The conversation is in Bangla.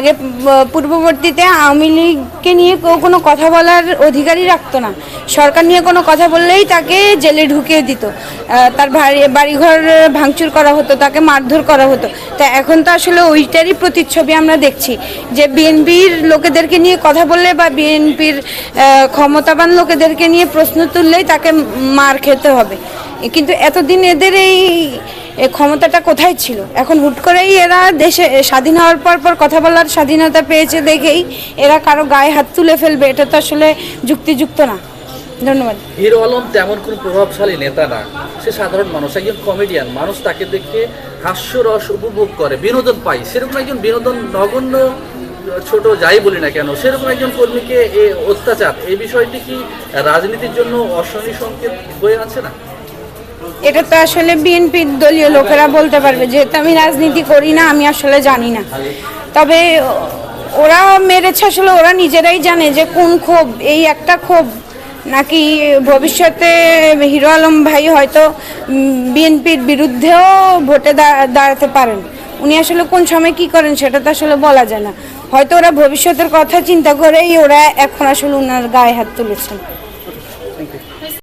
আগে পূর্ববর্তীতে আওয়ামী লীগকে নিয়ে কেউ কোনো কথা বলার অধিকারই রাখতো না। সরকার নিয়ে কোনো কথা বললেই তাকে জেলে ঢুকিয়ে দিত। তার বাড়ি বাড়িঘর ভাঙচুর করা হতো, তাকে মারধর করা হতো। তা এখন তো আসলে ওইটারই প্রতিচ্ছবি আমরা দেখছি যে বিএনপির লোকেদেরকে নিয়ে কথা বললে বা বিএনপির ক্ষমতাবান লোকেদেরকে নিয়ে প্রশ্ন তুললেই তাকে মার খেতে হবে। কিন্তু এতদিন এদের এই ক্ষমতাটা কোথায় ছিল? এখন হুট করেই এরা দেশে স্বাধীন হওয়ার পর পর কথা বলার স্বাধীনতা পেয়েছে দেখেই। এরা কারও গায়ে হাত তুলে ফেলবে, এটা তো আসলে যুক্তিযুক্ত না। ধন্যবাদ। হিরো আলম তেমন কোনো প্রভাবশালী নেতা না। সে সাধারণ মানুষ, একজন কমেডিয়ান মানুষ তাকে দেখে হাস্যরস উপভোগ করে, বিনোদন পায়। সেরকম একজন বিনোদন নগণ্য ছোট যাই বলি না কেন, সেরকম একজন কর্মীকে এ অত্যাচার এই বিষয়টি কি রাজনীতির জন্য অশনি সংকেত বয়ে আছে না? এটা তো আসলে বিএনপির দলীয় লোকেরা বলতে পারবে, যেহেতু আমি রাজনীতি করি না, আমি আসলে জানি না। তবে ওরা মেরেছে আসলে, ওরা নিজেরাই জানে যে কোন ক্ষোভ, এই একটা ক্ষোভ। নাকি ভবিষ্যতে হিরো আলম ভাই হয়তো বিএনপির বিরুদ্ধেও ভোটে দাঁড়াতে পারেন। উনি আসলে কোন সময় কি করেন সেটা তো আসলে বলা যায় না। হয়তো ওরা ভবিষ্যতের কথা চিন্তা করেই ওরা এখন আসলে ওনার গায়ে হাত তুলেছেন